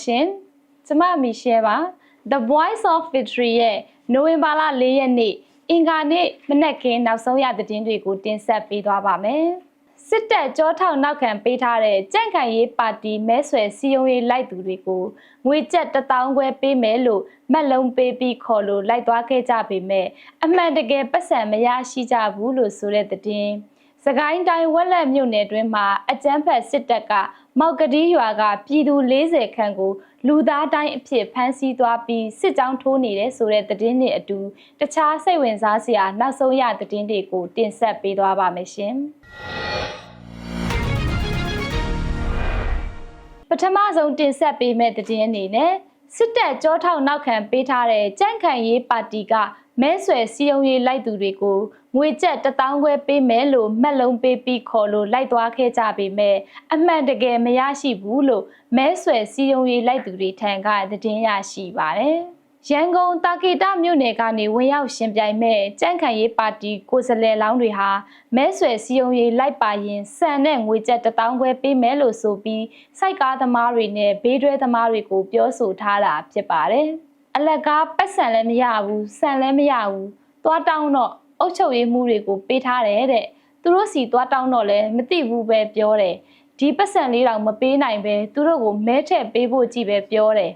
ပါရှင်ကျမမီရှယ်ပါ The Voice of Victory ရဲ့နိုဝင်ဘာလ၄ရက်နေ့အင်္ဂါနေ့မနက်ခင်းနောက်ဆုံးရသတင်းတွေကိုတင်ဆက်ပေးသွားပါမယ်စစ်တပ်ကြောထောက်နောက်ခံပေးထားတဲ့ကြန့်ခိုင်ရေးပါတီမဲဆွယ်စီယုံရေးလိုက်သူတွေကိုငွေကျပ်1000ခွဲပေးမယ်လို့မက်လုံးပေးပြီးခေါ်လို့လိုက်သွားခဲ့ကြပေမဲ့အမှန်တကယ်ပတ်စံမရရှိကြဘူးလို့ဆိုတဲ့သတင်းစကိုင်းတိုင်းဝက်လက်မြို့နယ်တွင်မှာအကြမ်းဖက်စစ်တပ်က မောက်ကတိရွာကပြည်သူ40ခန့်ကိုလူသားတိုင်းအဖြစ်ဖမ်းဆီးသွားပြီးစစ်ကြောင်းထိုးနေတဲ့ဆိုတဲ့သတင်းတွေအတူတခြားစိတ်ဝင်စားစရာနောက်ဆုံးရသတင်းတွေကိုတင်ဆက်ပေးသွားပါမယ်ရှင်။ပထမဆုံးတင်ဆက်ပေးမယ့်သတင်းအနေနဲ့စစ်တပ်ကြောထောက်နောက်ခံပေးထားတဲ့ကြန့်ခိုင်ရေးပါတီကမဲဆွယ်စီယုံရေးလိုက်သူတွေကို ငွေကျပ်1000ခွဲပေးမယ်လို့မှတ်လုံးပေးပြီးခေါ်လို့လိုက်သွားခဲ့ကြပေမဲ့အမှန်တကယ်မရရှိဘူးလို့မဲဆွယ်စီယုံရေးလိုက်သူတွေထံကသတင်းရရှိပါတယ်။ရန်ကုန်တာကေတမြို့နယ်ကနေဝင်ရောက်ရှင်ပြိုင်မဲ့ကြန့်ခိုင်ရေးပါတီကိုယ်စားလှယ်လောင်းတွေဟာမဲဆွယ်စီယုံရေးလိုက်ပါရင်စံနဲ့ငွေကျပ်1000ခွဲပေးမယ်လို့ဆိုပြီးစိုက်ကားသမားတွေနဲ့ဘေးတွဲသမားတွေကိုပြောဆိုထားတာဖြစ်ပါတယ်။အလက်ကားပတ်စံလည်းမရဘူးဆန်လည်းမရဘူးသွားတောင်းတော့ အုတ်ချုပ်ရေးမှုတွေကိုပေးထားတယ်တဲ့သူတို့စီသွားတောင်းတော့လည်းမသိဘူးပဲပြောတယ်ဒီပတ်စံလေးတော့မပေးနိုင်ပဲသူတို့ကိုမဲထက်ပေးဖို့ကြည့်ပဲပြောတယ်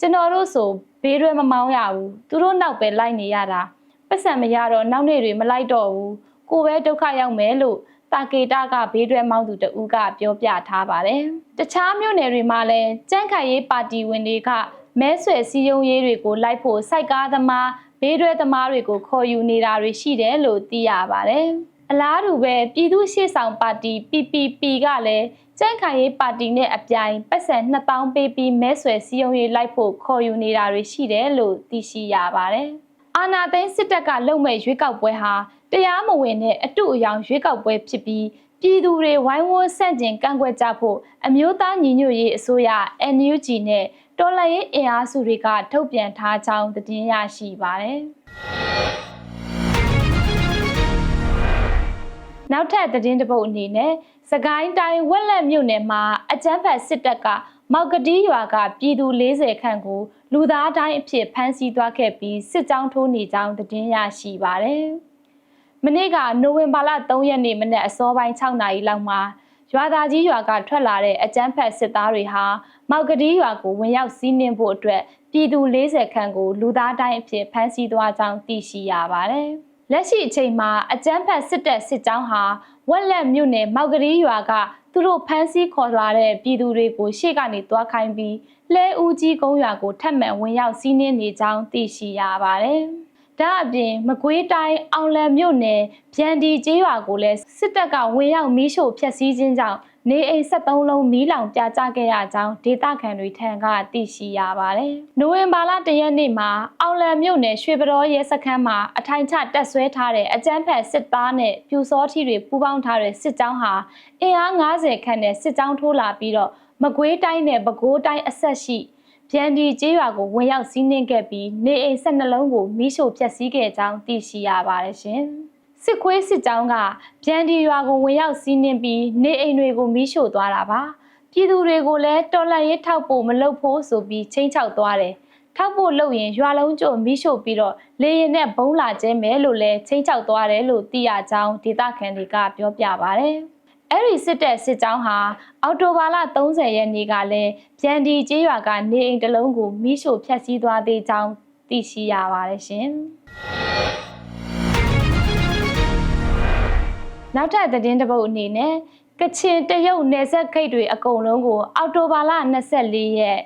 ကျွန်တော်တို့ဆိုဘေးရွယ်မမောင်းရဘူးသူတို့နောက်ပဲလိုက်နေရတာပတ်စံမရတော့နောက်နေ့တွေမလိုက်တော့ဘူးကိုပဲဒုက္ခရောက်မယ်လို့တာကေတာကဘေးတွဲမောင်းသူတဦးကပြောပြထားပါတယ်။တခြားမြို့နယ်တွေမှာလည်းကြန့်ခိုင်ရေးပါတီဝင်တွေကမဲဆွယ်စည်းရုံးရေးတွေကိုလိုက်ဖို့စိုက်ကားသမား ဘေးတွဲသမားတွေကိုခေါ်ယူနေတာတွေရှိတယ်လို့သိရပါတယ်။အလားတူပဲပြည်သူ့ရှေ့ဆောင်ပါတီ PPP ကလည်းကျန်းခိုင်ရေးပါတီနဲ့အပြိုင်ပတ်စံ2000ပေးပြီးမဲဆွယ်စည်းရုံးရေးလိုက်ဖို့ခေါ်ယူနေတာတွေရှိတယ်လို့သိရှိရပါတယ်။အာနာသိန်းစစ်တပ်ကလုံမဲ့ရွေးကောက်ပွဲဟာတရားမဝင်တဲ့အတုအယောင်ရွေးကောက်ပွဲဖြစ်ပြီးပြည်သူတွေဝိုင်းဝန်းဆန့်ကျင်ကန့်ကွက်ကြဖို့အမျိုးသားညီညွတ်ရေးအစိုးရ NUG နဲ့ တော်လှန်ရေးအင်အားစုတွေကထုတ်ပြန်ထားကြောင်းသတင်းရရှိပါတယ်။နောက်ထပ်သတင်းတစ်ပုဒ်အနေနဲ့စကိုင်းတိုင်းဝက်လက်မြို့နယ်မှာအကြမ်းဖက်စစ်တပ်ကမောက်ကတိရွာကပြည်သူ40ခန့်ကိုလူသားတိုင်းအဖြစ်ဖမ်းဆီးသွားခဲ့ပြီးစစ်ကြောင်းထိုးနေကြောင်းသတင်းရရှိပါတယ်။မနေ့ကနိုဝင်ဘာလ3ရက်နေ့မနက်အစောပိုင်း6နာရီလောက်မှာရွာသားကြီးရွာကထွက်လာတဲ့အကြမ်းဖက်စစ်သားတွေဟာ မောက်ကတိရွာကိုဝင်ရောက်စီးနင်းဖို့အတွက်ပြည်သူ40ခန့်ကိုလူသားတိုင်းအဖြစ်ဖမ်းဆီးသွားကြောင်းသိရှိရပါတယ်။လက်ရှိအချိန်မှာအကြမ်းဖက်စစ်တပ်စစ်ကြောင်းဟာဝက်လက်မြို့နယ်မောက်ကတိရွာကသူတို့ဖမ်းဆီးခေါ်လာတဲ့ပြည်သူတွေကိုရှေ့ကနေတွားခိုင်းပြီးလဲဦးကြီးကုန်းရွာကိုထပ်မံဝင်ရောက်စီးနင်းနေကြောင်းသိရှိရပါတယ်။ဒါအပြင်မကွေးတိုင်းအောင်လံမြို့နယ်ဗျန်ဒီကျေးရွာကိုလည်းစစ်တပ်ကဝင်ရောက်မီးရှို့ဖျက်ဆီးခြင်းကြောင့် နေအိမ်73လုံးမီးလောင်ပြာကျခဲ့ရကြောင်းဒေသခံတွေထံကသိရှိရပါတယ်။နိုဝင်ဘာလတရက်နေ့မှာအောင်လံမြို့နယ်ရွှေပတော်ရဲစခန်းမှာအထိုင်ချတက်ဆွဲထားတဲ့အကြမ်းဖက်စစ်သားနဲ့ပြူစောထီတွေပူးပေါင်းထားတဲ့စစ်ကြောင်းဟာအင်အား90ခန့်နဲ့စစ်ကြောင်းထိုးလာပြီးတော့မကွေးတိုင်းနဲ့ပဲခူးတိုင်းအဆက်ရှိဗျန်ဒီကျေးရွာကိုဝင်ရောက်စီးနင်းခဲ့ပြီးနေအိမ်၁၂လုံးကိုမိရှို့ဖျက်ဆီးခဲ့ကြောင်းသိရှိရပါတယ်ရှင်။ စစ်ခွေးစစ်ကြောင်းကဗျန်ဒီရွာကိုဝင်ရောက်စီးနင်းပြီးနေအိမ်တွေကိုမိရှို့သွားတာပါ။ပြည်သူတွေကိုလည်းတော်လှန်ရေးထောက်ဖို့မလုပ်ဖို့ဆိုပြီးချိန်ချောက်သွားတယ်။ထောက်ဖို့လုပ်ရင်ရွာလုံးကျို့မိရှို့ပြီးတော့လေရင်နဲ့ဘုံလာကျဲမယ်လို့လည်းချိန်ချောက်သွားတယ်လို့သိရကြောင်းဒေသခံတွေကပြောပြပါဗျ။အဲ့ဒီစစ်တပ်စစ်ကြောင်းဟာအော်တိုဘာလ30ရက်နေ့ကလည်းပြန်ဒီကျေးရွာကနေအိမ်တစ်လုံးကိုမိရှို့ဖျက်ဆီးသွားသေးကြောင်းသိရှိရပါတယ်ရှင်။ နောက်ထပ်သတင်းတစ်ပုဒ်အနေနဲ့ကချင်တရုတ်နယ်စပ်ဂိတ်တွေအကုန်လုံးကို အော်တိုဘာလ24ရက်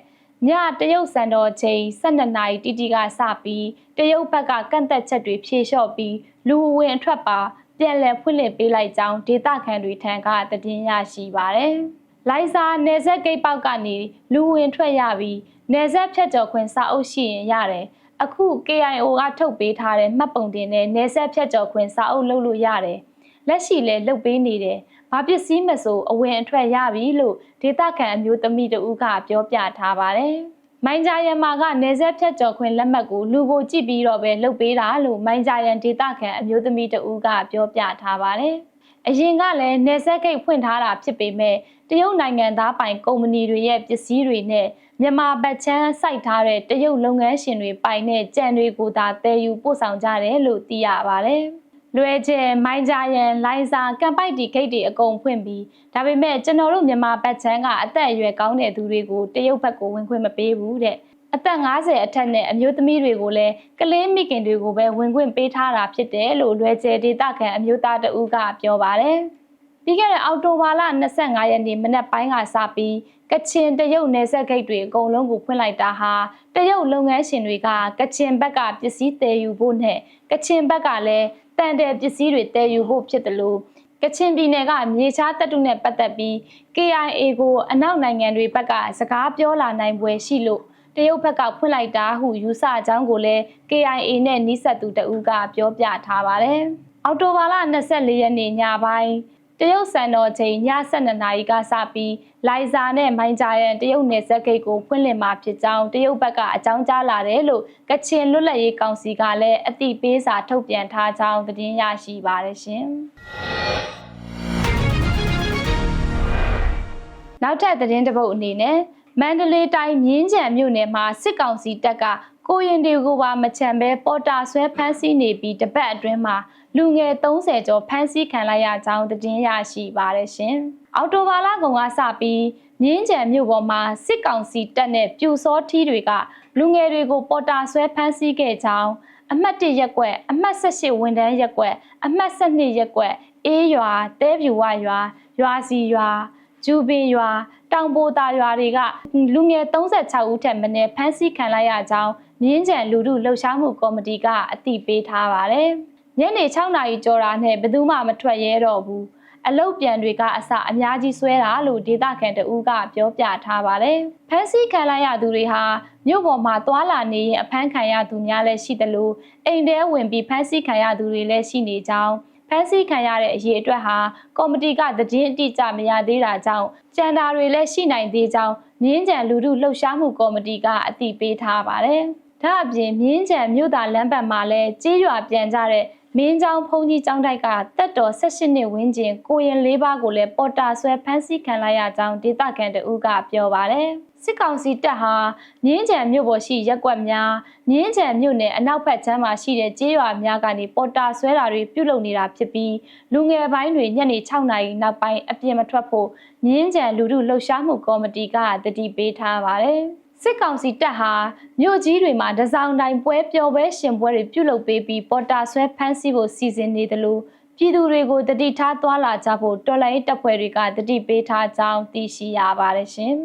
ညတရုတ်စံတော်ချိန်12နာရီတိတိကစပြီးတရုတ်ဘက်ကကန့်သက်ချက်တွေဖြေလျှော့ပြီးလူဝင်အထွက်ပါပြန်လည်ဖွင့်လှစ်ပေးလိုက်ကြောင်းဒေသခံတွေထံကသတင်းရရှိပါရယ်။လိုင်စာနယ်စပ်ဂိတ်ပေါက်ကနေလူဝင်ထွက်ရပြီးနယ်စပ်ဖြတ်ကျော်ခွင့်စာအုပ်ရှိရင်ရတယ်။အခု KIO ကထုတ်ပေးထားတဲ့မှတ်ပုံတင်နဲ့နယ်စပ်ဖြတ်ကျော်ခွင့်စာအုပ်လုပ်လို့ရတယ်။ လက်ရှိလည်းလုပ်ပေးနေတယ်။ဘာပစ္စည်းမဆိုအဝင်အထွက်ရပြီလို့ဒေသခံအမျိုးသမီးတဦးကပြောပြထားပါတယ်။မိုင်းကြရန်မာကနေဆက်ဖြတ်ကျော်ခွင့်လက်မှတ်ကိုလူကိုကြည့်ပြီးတော့ပဲလုပ်ပေးတာလို့မိုင်းကြရန်ဒေတာခန်အမျိုးသမီးတဦးကပြောပြထားပါတယ်။အရင်ကလည်းနေဆက်ဂိတ်ဖွင့်ထားတာဖြစ်ပေမဲ့တရုတ်နိုင်ငံသားပိုင်ကုမ္ပဏီတွေရဲ့ပစ္စည်းတွေနဲ့မြန်မာဗတ်ချမ်းစိုက်ထားတဲ့တရုတ်လုပ်ငန်းရှင်တွေပိုင်တဲ့ကြံတွေကိုသာတည်ယူပို့ဆောင်ကြတယ်လို့သိရပါတယ်။ လွယ်ကျဲမိုင်းကြရန်လိုင်းစာကမ်ပိုက်တီဂိတ်တွေအကုန်ဖွင့်ပြီးဒါပေမဲ့ကျွန်တော်တို့မြန်မာဗတ်ချမ်းကအသက်အရွယ်ကောင်းတဲ့သူတွေကိုတရုတ်ဘက်ကိုဝင်ခွင့်မပေးဘူးတဲ့အသက်50အထက်နဲ့အမျိုးသမီးတွေကိုလည်းကလေးမိခင်တွေကိုပဲဝင်ခွင့်ပေးထားတာဖြစ်တယ်လို့လွယ်ကျဲဒေတာခံအမျိုးသားတဦးကပြောပါတယ်။ပြီးခဲ့တဲ့အောက်တိုဘာလ25ရက်နေ့မနက်ပိုင်းကစပြီးကချင်တရုတ်နယ်စပ်ဂိတ်တွေအကုန်လုံးကိုဖွင့်လိုက်တာဟာတရုတ်လုပ်ငန်းရှင်တွေကကချင်ဘက်ကပစ္စည်းတည်ယူဖို့နဲ့ကချင်ဘက်ကလည်းတ န်တဲ့ပစ္စည်းတွေတည်ယူဖို့ဖြစ်တယ်လို့ကချင်ပြည်နယ်ကမြေချားတပ်တုနဲ့ပတ်သက်ပြီး KIA ကိုအနောက်နိုင်ငံတွေဘက်ကစကားပြောလာနိုင်ပွဲရှိလို့တရုတ်ဘက်ကဖွင့်လိုက်တာဟုယူဆအကြောင်းကိုလည်း KIA နဲ့နှိဆက်သူတဦးကပြောပြထားပါတယ်။အော်တိုဘာလ24ရက်နေ့ညပိုင်း တရုတ်စံတော်ချိန်ည7:00နာရီကစပြီးလိုင်ဇာနဲ့မိုင်းဂျာရန်တရုတ်နယ်စပ်ဂိတ်ကိုဖွင့်လှစ်မှာဖြစ်ကြောင်းတရုတ်ဘက်ကအကြောင်းကြားလာတယ်လို့ကချင်လွတ်လပ်ရေးကောင်စီကလည်းအတိပေးစာထုတ်ပြန်ထားကြောင်းသတင်းရရှိပါတယ်ရှင်။နောက်ထပ်သတင်းတစ်ပုဒ်အနေနဲ့မန္တလေးတိုင်းမြင်းကြံမြို့နယ်မှာစစ်ကောင်စီတပ်ကကိုရင်တွေကိုပါမချံပဲပေါ်တာဆွဲဖမ်းဆီးနေပြီးတပတ်အတွင်းမှာ လူငယ်30ကျော်ဖမ်းဆီးခံလိုက်ရကြောင်းသတင်းရရှိပါတယ်ရှင်။အော်တိုဘာလကုန်ကစပြီးမြင်းကြံမြို့ပေါ်မှာစစ်ကောင်စီတပ်နဲ့ပြူစောထီးတွေကလူငယ်တွေကိုပေါ်တာဆွဲဖမ်းဆီးခဲ့ကြောင်းအမှတ်1ရက်ကွက်အမှတ်18ဝန်တန်းရက်ကွက်အမှတ်12ရက်ကွက်အေးရွာတဲပြူဝရွာရွာစီရွာကျူပင်ရွာတောင်ပိုတာရွာတွေကလူငယ်36ဦးထက်မနည်းဖမ်းဆီးခံလိုက်ရကြောင်းမြင်းကြံလူထုလှုပ်ရှားမှုကော်မတီကအသိပေးထားပါတယ်။ ညနေ6နာရီကျော်တာနဲ့ဘယ်သူမှမထွက်ရဲတော့ဘူး။အလုတ်ပြန်တွေကအစအများကြီးဆွဲတာလို့ဒေတာခန်တဦးကပြောပြထားပါတယ်။ဖမ်းဆီးခံလိုက်ရသူတွေဟာမြို့ပေါ်မှာသွာလာနေရင်အဖမ်းခံရသူများလည်းရှိတယ်လို့အိမ်ထဲဝင်ပြီးဖမ်းဆီးခံရသူတွေလည်းရှိနေကြောင်းဖမ်းဆီးခံရတဲ့အရေးအတွက်ဟာကော်မတီကသတင်းအတိအကျမရသေးတာကြောင့်ကြံတာတွေလည်းရှိနိုင်သေးကြောင်းမြင်းကြံလူထုလှုပ်ရှားမှုကော်မတီကအသိပေးထားပါတယ်။ဒါအပြင်မြင်းကြံမြို့သားလမ်းဘက်မှာလည်းကြေးရွာပြန်ကြတဲ့ မင်းချောင်းဖုန်ကြီးကျောင်းတိုက်ကတက်တော်18နှစ်ဝန်းကျင်ကိုရင်လေးပါးကိုလည်းပေါ်တာဆွဲဖမ်းဆီးခံလိုက်ရကြောင်းဒေသခံတဦးကပြောပါတယ်။စစ်ကောင်စီတပ်ဟာမြင်းကြံမြို့ပေါ်ရှိရက်ကွက်များမြင်းကြံမြို့နယ်အနောက်ဘက်ခြမ်းမှာရှိတဲ့ကျေးရွာများကနေပေါ်တာဆွဲတာတွေပြုလုပ်နေတာဖြစ်ပြီးလူငယ်ပိုင်းတွေညနေ6နာရီနောက်ပိုင်းအပြင်မထွက်ဖို့မြင်းကြံလူထုလှုပ်ရှားမှုကော်မတီကတတိပေးထားပါတယ်။ စစ်ကောင်စီတပ်ဟာမြို့ကြီးတွေမှာဒဇောင်တိုင်ပွဲပျော်ပွဲရှင်ပွဲတွေပြုလုပ်ပေးပြီးပေါ်တာဆွဲဖမ်းဆီးဖို့စီစဉ်နေတယ်လို့ပြည်သူတွေကိုတတိထားသွားလာကြဖို့တော်လိုင်းတပ်ဖွဲ့တွေကတတိပေးထားကြောင်းသိရှိရပါတယ်ရှင်။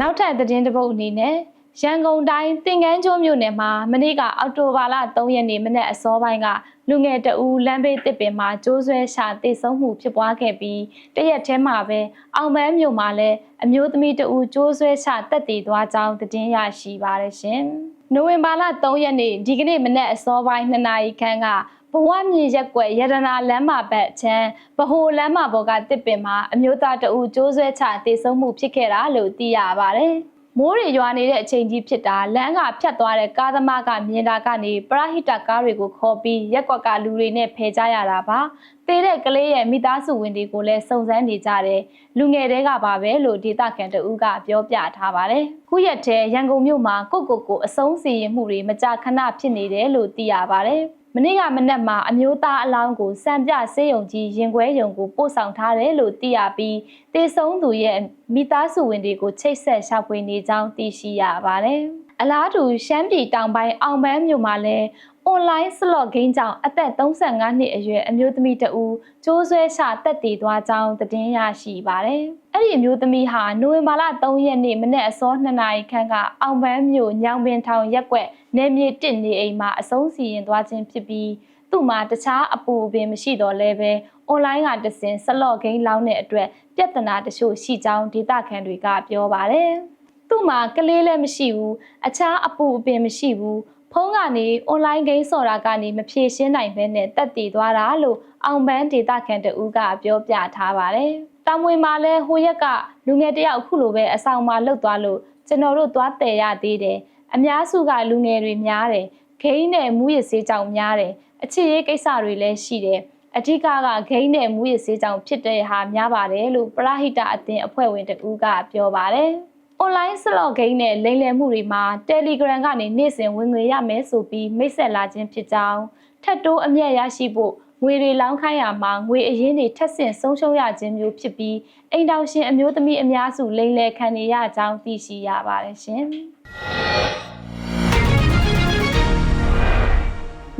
နောက်ထပ်သတင်းတစ်ပုဒ်အနေနဲ့ရန်ကုန်တိုင်းတင်ကန်းကျွန်းမြို့နယ်မှာမနေ့ကအောက်တိုဘာလ3ရက်နေ့မနက်အစောပိုင်းက လူငယ်တဦးလမ်းဘေးတစ်ပင်မှာကျိုးဆွဲရှာတိတ်ဆုံးမှုဖြစ်ပွားခဲ့ပြီးတရက်ထဲမှာပဲအောင်ပန်းမြို့မှာလည်းအမျိုးသမီးတဦးကျိုးဆွဲရှာတက်တည်သွားကြောင်းသတင်းရရှိပါရရှင်။နိုဝင်ဘာလ3ရက်နေ့ဒီကနေ့မနက်အစောပိုင်း2နာရီခန့်ကဘဝမြေရက်ွက်ရတနာလမ်းမဘက်ချမ်းဗဟိုလမ်းမပေါ်ကတစ်ပင်မှာအမျိုးသားတဦးကျိုးဆွဲချတေဆုံးမှုဖြစ်ခဲ့တာလို့သိရပါတယ်။ မိုးတွေရွာနေတဲ့အချိန်ကြီးဖြစ်တာလမ်းကဖြတ်သွားတဲ့ကားသမားကမြင်တာကနေပရဟိတကားတွေကိုခေါ်ပြီးရက်ကွက်ကလူတွေနဲ့ဖယ်ကြရတာပါတေးတဲ့ကလေးရဲ့မိသားစုဝင်တွေကိုလည်းစုံစမ်းနေကြတယ်လူငယ်တွေကပါပဲလို့ဒေတာကန်တူကပြောပြထားပါတယ်ခုရက်ထဲရန်ကုန်မြို့မှာကိုကိုကိုအဆုံးစီရင်မှုတွေမကြာခဏဖြစ်နေတယ်လို့သိရပါတယ် မနေ့ကမနက်မှာအမျိုးသားအလောင်းကိုစံပြဆေးရုံကြီးရင်ခွဲရုံကိုပို့ဆောင်ထားတယ်လို့သိရပြီးတေဆုံးသူရဲ့မိသားစုဝင်တွေကိုချိတ်ဆက်ရှာဖွေနေကြောင်းသိရှိရပါတယ်။အလားတူရှမ်းပြည်တောင်ပိုင်းအောင်ပန်းမြို့မှာလည်း online slot game ကြောင့်အသက်35နှစ်အရွယ်အမျိုးသမီးတဦးကျိုးဆွဲချတက်တည်သွားကြောင်းသတင်းရရှိပါတယ်။အဲ့ဒီအမျိုးသမီးဟာနိုဝင်ဘာလ3ရက်နေ့မနေ့အစော2နာရီခန့်ကအောင်ပန်းမြို့ညောင်ပင်ထောင်ရက်ွက်နေမြေတစ်နေအိမ်မှာအဆုံးစီရင်သွားခြင်းဖြစ်ပြီးသူ့မှာတခြားအပူအပင်မရှိတော့လဲပဲ online ကတစင် slot game လောင်းတဲ့အတွက်ပြဿနာတချို့ရှိကြောင်းဒေတာခန်တွေကပြောပါတယ်။သူ့မှာကလေးလည်းမရှိဘူးအခြားအပူအပင်မရှိဘူး ဖုန်းကနေ online game ဆော်တာကနေမဖြေရှင်းနိုင်ဘဲနဲ့တက်တည်သွားတာလို့အောင်ပန်းဒေတာခန်တူကပြောပြထားပါတယ်။တာမွေမှာလဲဟိုရက်ကလူငယ်တယောက်အခုလိုပဲအဆောင်မှာလှုပ်သွားလို့ကျွန်တော်တို့သွားတည်ရသေးတယ်။အများစုကလူငယ်တွေများတယ်။ဂိမ်းနဲ့မူးရစေးကြောင်များတယ်အခြေရေးကိစ္စတွေလည်းရှိတယ်အဓိကကဂိမ်းနဲ့မူရစေးကြောင့်ဖြစ်တဲ့ဟာများပါတယ်လို့ပရဟိတအသင်းအဖွဲ့ဝင်တဦးကပြောပါတယ်။ online slot game နဲ့လိမ်လည်မှုတွေမှာ Telegram ကနေနေ့စဉ်ဝင်ငွေရမယ်ဆိုပြီးမိတ်ဆက်လာခြင်းဖြစ်ကြောင်းထပ်တိုးအမျက်ရရှိဖို့ငွေတွေလောင်းခိုင်းရမှာငွေအရင်းတွေထက်ဆင့်ဆုံးရှုံးရခြင်းမျိုးဖြစ်ပြီးအိမ်တောင်ရှင်အမျိုးသမီးအများစုလိမ်လည်ခံနေရကြောင်းသိရှိရပါတယ်ရှင်။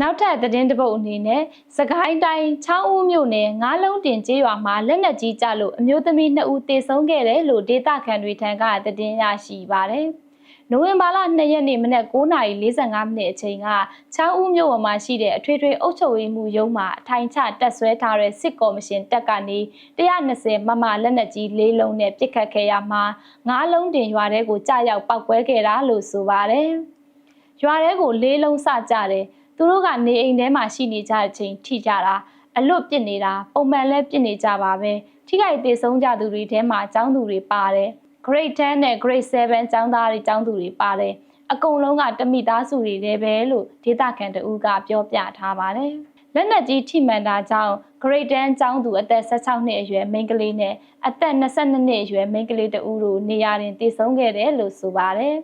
နောက်ထပ်သတင်းတစ်ပုဒ်အနေနဲ့စကိုင်းတိုင်းချောင်းဦးမြို့နယ်ငါးလုံးတင်ကျေးရွာမှာလက်နက်ကြီးကျလို့အမျိုးသမီး2ဦးသေဆုံးခဲ့တယ်လို့ဒေသခံတွေထံကသတင်းရရှိပါတယ်။နိုဝင်ဘာလ2ရက်နေ့မနက်9:45မိနစ်အချိန်ကချောင်းဦးမြို့ပေါ်မှာရှိတဲ့အထွေထွေအုပ်ချုပ်ရေးမှူးရုံးမှာအထိုင်ချတက်ဆွဲထားတဲ့စစ်ကော်မရှင်တပ်ကနေ120မမလက်နက်ကြီး၄လုံးနဲ့ပစ်ခတ်ခဲ့ရမှာ9လုံးတင်ရွာတဲကိုကြာရောက်ပောက်ကွဲခဲ့တာလို့ဆိုပါတယ်။ရွာတဲကို၄လုံးစကြတယ်။ သူတို့ကနေအိမ်ထဲမှာရှိနေကြတဲ့အချိန်ထိကြတာအလွတ်ပစ်နေတာပုံမှန်လဲပစ်နေကြပါပဲထိခိုက်သေးဆုံးကြသူတွေထဲမှာအကြောင်းသူတွေပါတယ် grade 10နဲ့ grade 7ကျောင်းသားတွေကျောင်းသူတွေပါတယ်အကုန်လုံးကတမိသားစုတွေလည်းပဲလို့ဒေတာခန်တူကပြောပြထားပါတယ်လက်နက်ကြီးထိမှန်တာကြောင့် grade 10ကျောင်းသူအသက်16နှစ်အရွယ်မိန်းကလေးနဲ့အသက်22နှစ်အရွယ်မိန်းကလေးတဦးတို့နေရာတွင်တည်ဆုံခဲ့တယ်လို့ဆိုပါတယ်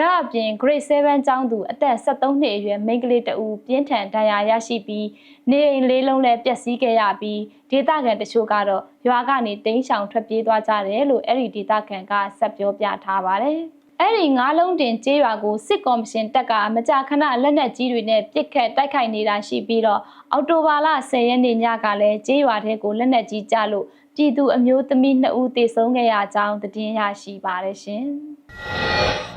ဒါအပြင် grade 7ကျောင်းသူအသက်73နှစ်အရွယ်မိန်းကလေးတဦးပြင်းထန်ဒဏ်ရာရရှိပြီးနေအိမ်လေးလုံးလည်းပျက်စီးခဲ့ရပြီးဒေသခံတချို့ကတော့ရွာကနေတိမ်းရှောင်ထွက်ပြေးသွားကြတယ်လို့အဲ့ဒီဒေသခံကဆက်ပြောပြထားပါတယ်။အဲ့ဒီငါးလုံးတင်ကျေးရွာကိုစစ်ကော်မရှင်တပ်ကမကြာခဏလက်နက်ကြီးတွေနဲ့ပစ်ခတ်တိုက်ခိုက်နေတာရှိပြီးတော့အော်တိုဘာလ10ရက်နေ့ညကလည်းကျေးရွာထဲကိုလက်နက်ကြီးကျလို့ပြည်သူအမျိုးသမီး2ဦးသေဆုံးခဲ့ရကြောင်းသတင်းရရှိပါတယ်ရှင်။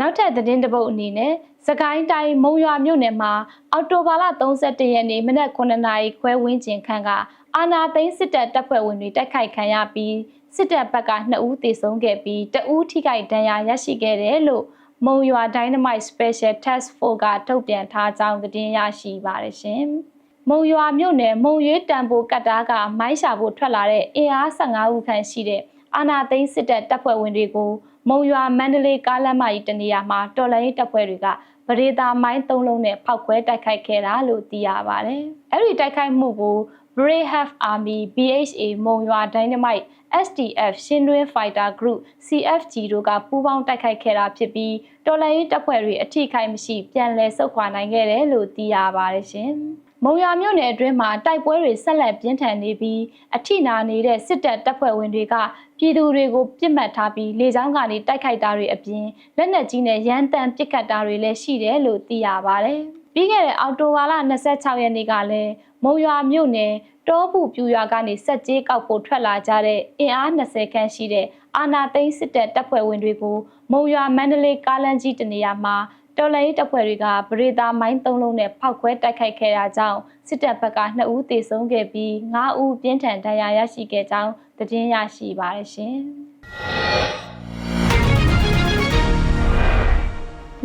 နောက်ထပ်သတင်းတစ်ပုဒ်အနေနဲ့စကိုင်းတိုင်းမုံရွာမြို့နယ်မှာအော်တိုဘာလ31ရက်နေ့မနက်9နာရီခွဲဝန်းကျင်ခန့်ကအာနာသိန်းစစ်တပ်တပ်ဖွဲ့ဝင်တွေတိုက်ခိုက်ခံရပြီးစစ်တပ်ဘက်က2ဦးသေဆုံးခဲ့ပြီးတဦးထိခိုက်ဒဏ်ရာရရှိခဲ့တယ်လို့မုံရွာ Dynamite Special Task Force ကထုတ်ပြန်ထားကြောင်းသတင်းရရှိပါတယ်ရှင်။မုံရွာမြို့နယ်မုံရွေးတံပိုးကတ်တားကမိုင်းရှာဖို့ထွက်လာတဲ့အင်အား15ဦးခန့်ရှိတဲ့အာနာသိန်းစစ်တပ်တပ်ဖွဲ့ဝင်တွေကို မုံရွာမန္တလေးကားလမ်းမကြီးတနေရာမှာတော်လိုင်းတပ်ဖွဲ့တွေကပရိသာမိုင်းသုံးလုံးနဲ့ဖောက်ခွဲတိုက်ခိုက်ခဲ့တာလို့သိရပါတယ်။အဲ့ဒီတိုက်ခိုက်မှုကို Brave Army BHA မုံရွာ Dynamite SDF ရှင်းတွင်း Fighter Group CFG တို့ကပူးပေါင်းတိုက်ခိုက်ခဲ့တာဖြစ်ပြီးတော်လိုင်းတပ်ဖွဲ့တွေအထိခိုက်မရှိပြန်လည်ဆုတ်ခွာနိုင်ခဲ့တယ်လို့သိရပါတယ်ရှင်။ မုံရွာမြို့နယ်အတွင်းမှာတိုက်ပွဲတွေဆက်လက်ပြင်းထန်နေပြီးအထိနာနေတဲ့စစ်တပ်တပ်ဖွဲ့ဝင်တွေကပြည်သူတွေကိုပြစ်မှတ်ထားပြီးလေကြောင်းကနေတိုက်ခိုက်တာတွေအပြင်လက်နက်ကြီးနဲ့ရန်တမ်းပစ်ခတ်တာတွေလည်းရှိတယ်လို့သိရပါတယ်။ပြီးခဲ့တဲ့အောက်တိုဘာလ26ရက်နေ့ကလည်းမုံရွာမြို့နယ်တောပူပြူရွာကနေစက်ကြီးကောက်ဖို့ထွက်လာကြတဲ့အင်အား20ခန်းရှိတဲ့အာနာသိန်းစစ်တပ်တပ်ဖွဲ့ဝင်တွေကိုမုံရွာမန္တလေးကားလမ်းကြီးတနေရာမှာ တော်လိုင်းတပ်ဖွဲ့တွေကပရိသာမိုင်း၃လုံးနဲ့ဖောက်ခွဲတိုက်ခိုက်ခဲ့တာကြောင့်စစ်တပ်ဘက်က2ဦးသေဆုံးခဲ့ပြီး9ဦးပြင်းထန်ဒဏ်ရာရရှိခဲ့ကြောင်းသတင်းရရှိပါတယ်ရှင်။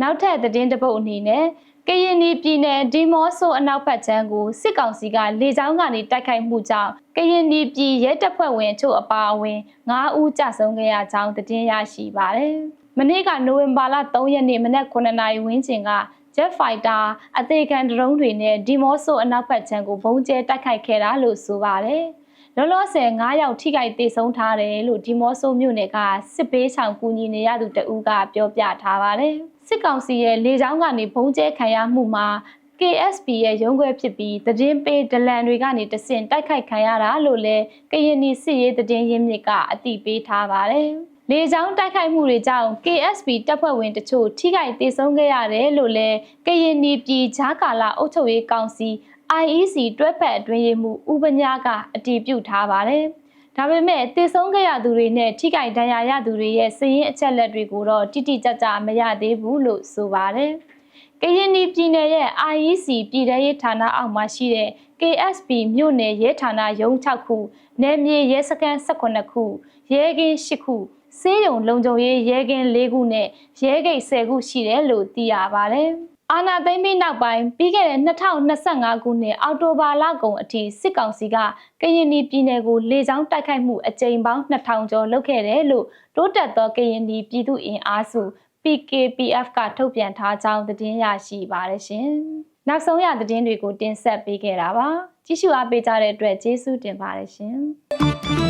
နောက်ထပ်သတင်းတစ်ပုဒ်အနေနဲ့ကရင်ပြည်နယ်ဒီမော့ဆိုအနောက်ဘက်ခြမ်းကိုစစ်ကောင်စီကလေကြောင်းကနေတိုက်ခိုက်မှုကြောင့်ကရင်ပြည်ရဲတပ်ဖွဲ့ဝင်အချို့အပါအဝင်9ဦးကြာဆုံးခဲ့ရကြောင်းသတင်းရရှိပါတယ်။ မနေ့ကနိုဝင်ဘာလ3ရက်နေ့မနက်9နာရီဝန်းကျင်က Jet Fighter အသေးခံဒရုန်းတွေနဲ့ဒီမော့ဆိုအနောက်ဘက်ခြမ်းကိုဘုံကျဲတိုက်ခိုက်ခဲ့တာလို့ဆိုပါတယ်။လောလောဆယ်9ယောက်ထိခိုက်ဒေဆုံးထားတယ်လို့ဒီမော့ဆိုမြို့နယ်ကစစ်ပေးဆောင်ကူညီနေရသူတဦးကပြောပြထားပါတယ်။စစ်ကောင်စီရဲ့လေကြောင်းကနေဘုံကျဲခံရမှုမှာ KSP ရဲ့ရုံးခွဲဖြစ်ပြီးတည်င်းပေးဒလန်တွေကနေတဆင့်တိုက်ခိုက်ခံရတာလို့လဲကရင်နီစစ်ရေးတည်င်းရင်းမြစ်ကအတိပေးထားပါတယ်။ လေကြောင်းတိုက်ခိုက်မှုတွေကြောင့် KSP တပ်ဖွဲ့ဝင်တချို့ထိခိုက်ဒေဆုံးခဲ့ရတယ်လို့လည်းကရင်နီပြည်ဂျားကာလာအုပ်ချုပ်ရေးကောင်စီ IEC တွဲဖက်အတွင်းရေးမှူးဦးပညာကအတည်ပြုထားပါတယ်။ဒါပေမဲ့တည်ဆုံးခဲ့ရသူတွေနဲ့ထိခိုက်ဒဏ်ရာရသူတွေရဲ့စည်ရင်းအချက်လက်တွေကိုတော့တိတိကျကျမရသေးဘူးလို့ဆိုပါတယ်။ကရင်နီပြည်နယ်ရဲ့ IEC ပြည်ထရေးဌာနအောက်မှာရှိတဲ့ KSP မြို့နယ်ရဲဌာနရုံး6ခုနယ်မြေရဲစခန်း18ခုရဲကင်း10ခု ဆေးရုံလုံခြုံရေးရဲကင်း၄ခုနဲ့ရဲဂိတ်10ခုရှိတယ်လို့သိရပါတယ်။အာနာသိမ့်ပြီးနောက်ပိုင်းပြီးခဲ့တဲ့2025ခုနှစ်အောက်တိုဘာလကုန်အထိစစ်ကောင်စီကကရင်ပြည်နယ်ကိုလေကြောင်းတိုက်ခိုက်မှုအကြိမ်ပေါင်း2000ကျော်လုပ်ခဲ့တယ်လို့တိုးတက်သောကရင်ပြည်သူ့အင်အားစု PKPF ကထုတ်ပြန်ထားကြောင်းသတင်းရရှိပါတယ်ရှင်။နောက်ဆုံးရသတင်းတွေကိုတင်ဆက်ပေးခဲ့တာပါ။ကြည့်ရှုအားပေးကြတဲ့အတွက်ကျေးဇူးတင်ပါတယ်ရှင်။